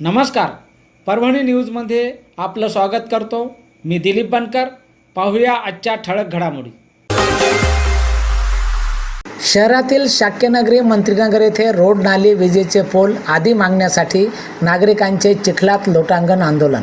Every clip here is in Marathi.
नमस्कार. परभणी न्यूजमध्ये आपलं स्वागत करतो. मी दिलीप बनकर. पाहूया आजच्या ठळक घडामोडी. शहरातील शाक्यनगरी मंत्रीनगर येथे रोड नाली विजेचे पोल आदी मागण्यासाठी नागरिकांचे चिखलात लोटांगण आंदोलन.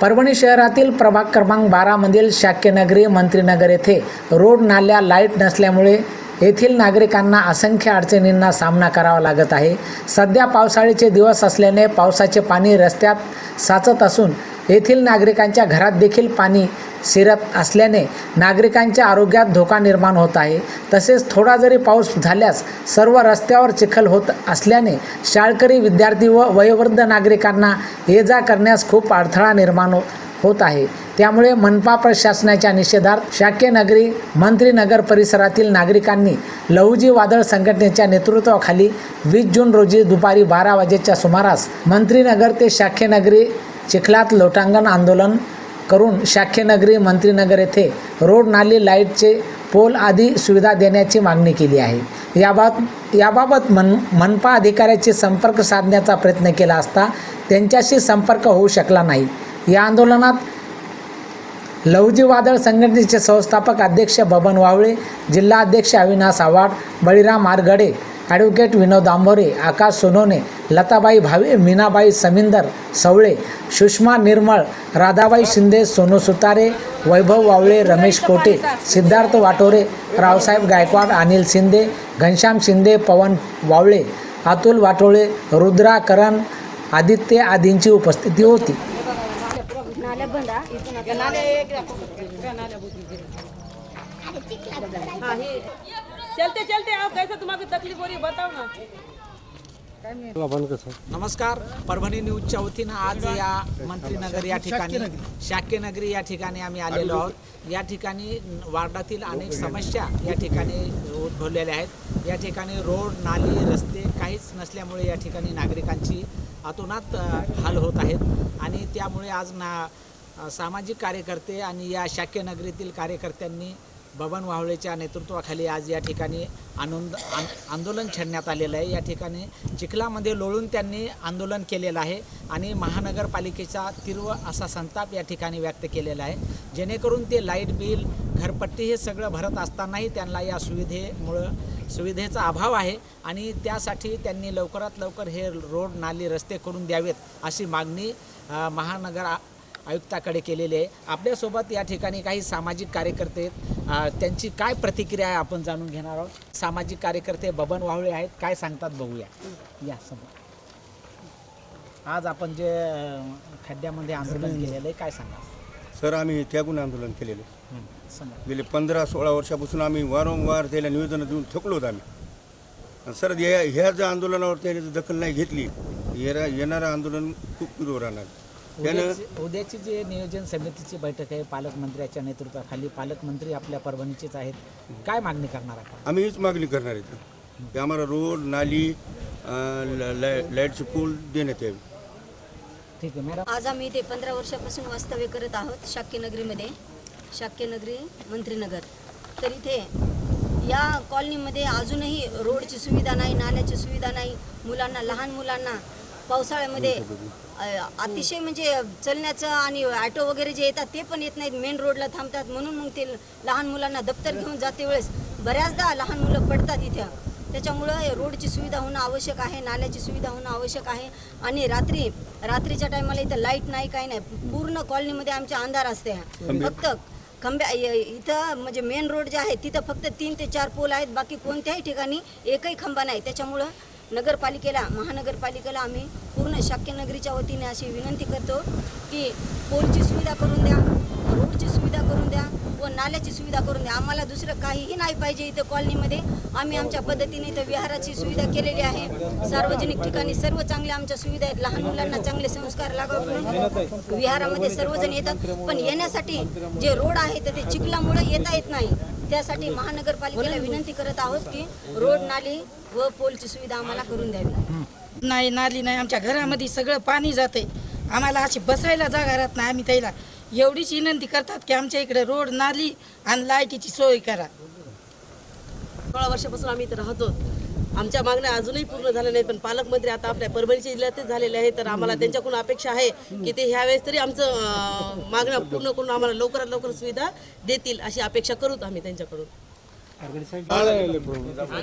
परभणी शहरातील प्रभाग क्रमांक बारामधील शाक्यनगरी मंत्रीनगर येथे रोड नाल्या लाइट नसल्यामुळे येथील नागरिकांना असंख्य अडचणींना सामना करावा लागत आहे. सध्या पावसाळ्याचे दिवस असल्याने पावसाचे पाणी रस्त्यात साचत असून येथील नागरिकांच्या घरात देखील पाणी शिरत असल्याने नागरिकांच्या आरोग्यात धोका निर्माण होत आहे. तसेच थोडा जरी पाऊस झाल्यास सर्व रस्त्यावर चिखल होत असल्याने शाळकरी विद्यार्थी व वयोवृद्ध नागरिकांना ये जा करण्यास खूप अडथळा निर्माण हो- होत आहे. त्यामुळे मनपा प्रशासनाच्या निषेधार्थ शाक्य नगरी मंत्रीनगर परिसरातील नागरिकांनी लहुजी वादळ संघटनेच्या नेतृत्वाखाली वीस जून रोजी दुपारी बारा वाजेच्या सुमारास मंत्रीनगर ते शाखेनगरी चिखलात लोटांगण आंदोलन करून शाखेनगरी मंत्रीनगर येथे रोड नाली लाईटचे पोल आदी सुविधा देण्याची मागणी केली आहे. याबाबत याबाबत मन मनपा अधिकाऱ्याशी संपर्क साधण्याचा प्रयत्न केला असता त्यांच्याशी संपर्क होऊ शकला नाही. या आंदोलनात लवजी वादळ संघटनेचे संस्थापक अध्यक्ष बबन वावळे जिल्हाध्यक्ष अविनाश आव्हाड बळीराम आरगडे ॲडव्होकेट विनोद आंबोरे आकाश सोनोने लताबाई भावे मीनाबाई समिंदर सवळे सुषमा निर्मळ राधाबाई शिंदे सोनू सुतारे वैभव वावळे रमेश पोटे सिद्धार्थ वाटोरे रावसाहेब गायकवाड अनिल शिंदे घनश्याम शिंदे पवन वावळे अतुल वाटोळे रुद्रा करण आदित्य आदींची उपस्थिती होती. नाल्या बंद. इथून आता- हाँ चलते चलते. आओ कैसे तुम्हारी तकलीफ हो रही है? बताओ ना. नमस्कार परभणी न्यूजच्या वतीनं आज या मंत्रीनगर या ठिकाणी शाक्यनगरी या ठिकाणी आम्ही आलेलो आहोत. या ठिकाणी वार्डातील अनेक समस्या या ठिकाणी उद्भवलेल्या आहेत. या ठिकाणी रोड नाली रस्ते काहीच नसल्यामुळे या ठिकाणी नागरिकांची अतोनात हाल होत आहेत. आणि त्यामुळे आज ना सामाजिक कार्यकर्ते आणि या शाक्यनगरीतील कार्यकर्त्यांनी बबन वावळेच्या नेतृत्वाखाली आज या ठिकाणी आनंद आन आंदोलन छेडण्यात आलेलं आहे. या ठिकाणी चिखलामध्ये लोळून त्यांनी आंदोलन केलेलं आहे आणि महानगरपालिकेचा तीव्र असा संताप या ठिकाणी व्यक्त केलेला आहे. जेणेकरून ते लाइट बिल घरपट्टी हे सगळं भरत असतानाही त्यांना या सुविधेमुळं सुविधेचा अभाव आहे आणि त्यासाठी त्यांनी लवकरात लवकर हे रोड नाली रस्ते करून द्यावेत अशी मागणी महानगर आयुक्ताकडे केलेली आहे. आपल्यासोबत या ठिकाणी काही सामाजिक कार्यकर्ते आहेत. त्यांची काय प्रतिक्रिया आहे आपण जाणून घेणार आहोत. सामाजिक कार्यकर्ते बबन वावळे आहेत. काय सांगतात बघूया. या समोर. आज आपण जे खड्ड्यामध्ये आंदोलन केलेलं आहे काय सांगा सर आम्ही त्यागून आंदोलन केलेलं हं, समोर. गेले पंधरा सोळा वर्षापासून आम्ही वारंवार त्याला निवेदनं देऊन थकलो होतो आम्ही. आणि सर या ह्या ज्या आंदोलनावर त्याने जर दखल नाही घेतली येणा येणारं आंदोलन खूप तीव्र राहणार. उद्याची उद्याची जे नियोजन समितीची बैठक आहे पालकमंत्र्याच्या नेतृत्वाखाली पालकमंत्री आपल्या परभणीचेच आहेत. काय मागणी करणार आपण? आम्ही हीच मागणी करणार इथं. की आम्हाला रोड नाली लाईटचे पूल देण्यात यावे. ठीक आहे मॅडम. आज आम्ही इथे पंधरा वर्षापासून वास्तव्य करत आहोत शाक्यनगरीमध्ये शाक्यनगरी मंत्रीनगर. तर इथे या कॉलनीमध्ये अजूनही रोडची सुविधा नाही नाल्याची सुविधा नाही. मुलांना लहान मुलांना पावसाळ्यामध्ये अ, अतिशय म्हणजे चलण्याचं आणि ॲटो वगैरे जे येतात ते पण येत नाहीत. मेन रोडला थांबतात. म्हणून मग ते लहान मुलांना दप्तर घेऊन जाते वेळेस. बऱ्याचदा लहान मुलं पडतात इथं. त्याच्यामुळं हे रोडची सुविधा होणं आवश्यक आहे नाल्याची सुविधा होणं आवश्यक आहे. आणि रात्री रात्रीच्या टायमाला इथं लाइट नाही काही नाही. पूर्ण कॉलनीमध्ये आमच्या अंधार असते. फक्त खंब्या इथं म्हणजे मेन रोड जे आहे तिथं फक्त तीन ते चार पोल आहेत. बाकी कोणत्याही ठिकाणी एकही खंबा नाही. त्याच्यामुळं नगरपालिकेला महानगरपालिकेला आम्ही पूर्ण शाक्यनगरीच्या वतीने अशी विनंती करतो की पोलची सुविधा करून द्या रोडची सुविधा करून द्या व नाल्याची सुविधा करून द्या. आम्हाला दुसरं काहीही नाही पाहिजे इथं कॉलनीमध्ये. आम्ही आमच्या पद्धतीने इथं विहाराची सुविधा केलेली आहे. सार्वजनिक ठिकाणी सर्व चांगल्या आमच्या सुविधा आहेत. लहान मुलांना चांगले संस्कार लागावे म्हणून विहारामध्ये सर्वजण येतात. पण येण्यासाठी जे रोड आहे तर ते चिखलामुळे येता येत नाही. त्यासाठी महानगरपालिकेला विनंती करत आहोत की रोड नाली व पोलची सुविधा आम्हाला करून द्यावी. नाही नाली नाही. आमच्या घरामध्ये सगळं पाणी जाते. आम्हाला अशी बसायला जागा राहत नाही. आम्ही त्याला एवढीच विनंती करतात की आमच्या इकडे रोड नाली आणि लाईटीची सोय करा. सोळा वर्षापासून आम्ही इथे राहतो. आमच्या मागण्या अजूनही पूर्ण झाल्या नाहीत पण पालकमंत्री आता आपल्या परभणीच्या जिल्ह्यातच झालेले आहेत. तर आम्हाला त्यांच्याकडून अपेक्षा आहे की ते ह्यावेळेस तरी आमचं मागणं मागण्या पूर्ण करून आम्हाला लवकरात लवकर सुविधा देतील अशी अपेक्षा करूत आम्ही त्यांच्याकडून.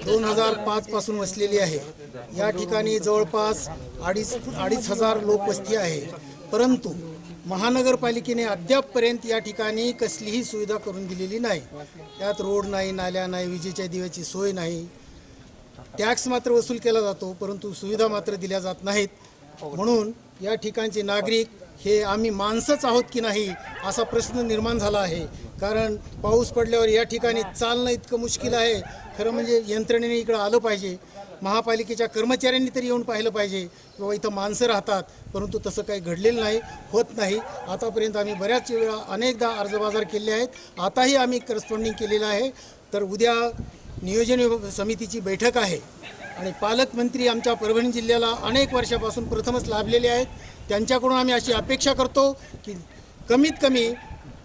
दोन हजार पाच पासून वसलेली आहे. या ठिकाणी जवळपास अडीच अडीच हजार लोकवस्ती आहे. परंतु महानगरपालिकेने अद्यापपर्यंत या ठिकाणी कसलीही सुविधा करून दिलेली नाही. त्यात रोड नाही नाल्या नाही विजेच्या दिव्याची सोय नाही. टॅक्स मात्र वसूल केला जातो परंतु सुविधा मात्र दिल्या जात नाहीत. म्हणून या ठिकाणचे नागरिक हे आम्ही माणसंच आहोत की नाही असा प्रश्न निर्माण झाला आहे. कारण पाऊस पडल्यावर या ठिकाणी चालणं इतकं मुश्किल आहे. खरं म्हणजे यंत्रणेने इकडं आलं पाहिजे. महापालिकेच्या कर्मचाऱ्यांनी तरी येऊन पाहिलं पाहिजे. किंवा इथं माणसं राहतात परंतु तसं काही घडलेलं नाही होत नाही. आतापर्यंत आम्ही बऱ्याच वेळा अनेकदा अर्जबाजार केले आहेत. आताही आम्ही करस्पॉन्डिंग केलेलं आहे. तर उद्या नियोजन विभाग- समितीची बैठक आहे आणि पालकमंत्री आमच्या परभणी जिल्ह्याला अनेक वर्षापासून प्रथमच लाभलेले आहेत. त्यांच्याकडून आम्ही अशी अपेक्षा करतो की कमीत कमी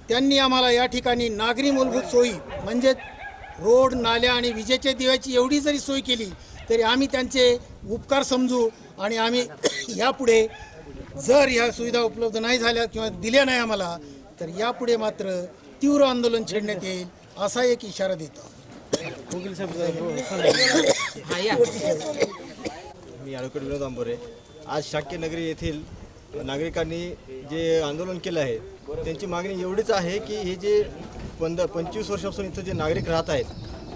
त्यांनी आम्हाला या ठिकाणी नागरी मूलभूत सोयी म्हणजेच रोड नाल्या आणि विजेच्या दिव्याची एवढी जरी सोय केली तरी आम्ही त्यांचे उपकार समजू आणि आम्ही यापुढे जर ह्या सुविधा उपलब्ध नाही झाल्या किंवा दिल्या नाही आम्हाला तर यापुढे मात्र तीव्र आंदोलन छेडण्यात येईल असा एक इशारा देतो. मी ॲडव्होकेट विनोद आंबोरे आज शाक्यनगरी येथील नागरिकांनी जे आंदोलन केलं आहे त्यांची मागणी एवढीच आहे की हे जे पंधरा पंचवीस वर्षापासून इथं जे नागरिक राहत आहेत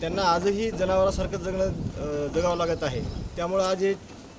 त्यांना आजही जनावरासारखं जगणं जगावं लागत आहे. त्यामुळं आज हे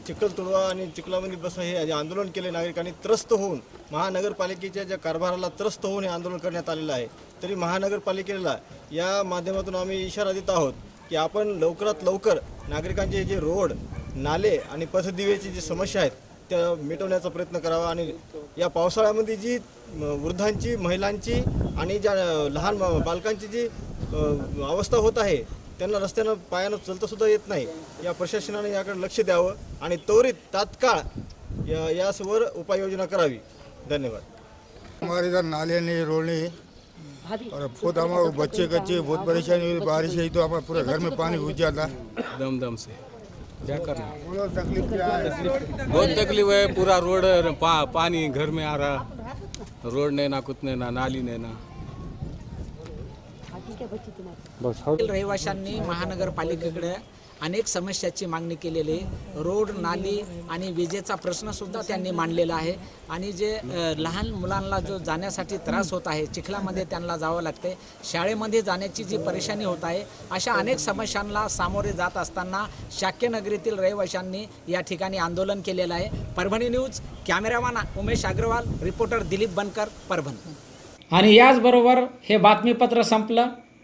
चिखल तुडवा आणि चिखलामध्ये बसा हे जे आंदोलन केले नागरिकांनी त्रस्त होऊन महानगरपालिकेच्या ज्या कारभाराला त्रस्त होऊन हे आंदोलन करण्यात आलेलं आहे. तरी महानगरपालिकेला या माध्यमातून आम्ही इशारा देत आहोत की आपण लवकरात लवकर नागरिकांचे जे रोड नाले आणि पथदिवेची जी समस्या आहेत त्या मिटवण्याचा प्रयत्न करावा आणि या पावसाळ्यामध्ये जी वृद्धांची महिलांची आणि ज्या लहान बालकांची जी अवस्था होत आहे त्यांना रस्त्यानं पायानं चलतासुद्धा येत नाही. या प्रशासनाने याकडे लक्ष द्यावं आणि त्वरित तात्काळ या यासवर उपाययोजना करावी. धन्यवाद. मारेदार इधर नाले और बहुत हमारे बच्चे कच्चे बहुत परेशानी हुई बारिश हुई तो हमारे पूरे घर में पानी घुस जाता। दम दम से। क्या करना? बहुत तकलीफ क्या है? बहुत तकलीफ है पूरा रोड पा, पानी घर में आ रहा। रोड नहीं ना कुछ नहीं ना नाली नहीं ना। रहिवाशांनी महानगरपालिकेकडे अनेक समस्याची मागणी केलेली आहे. रोड नाली आणि विजेचा प्रश्नसुद्धा त्यांनी मांडलेला आहे. आणि जे लहान मुलांना जो जाण्यासाठी त्रास होत आहे चिखलामध्ये त्यांना जावं लागते शाळेमध्ये जाण्याची जी परेशानी होत आहे अशा अनेक समस्यांना सामोरे जात असताना शाक्यनगरीतील रहिवाशांनी या ठिकाणी आंदोलन केलेलं आहे. Parbhani news cameraman Umesh Agarwal reporter Dilip Bankar Parbhani. आणि याचबरोबर हे बातमीपत्र संपलं.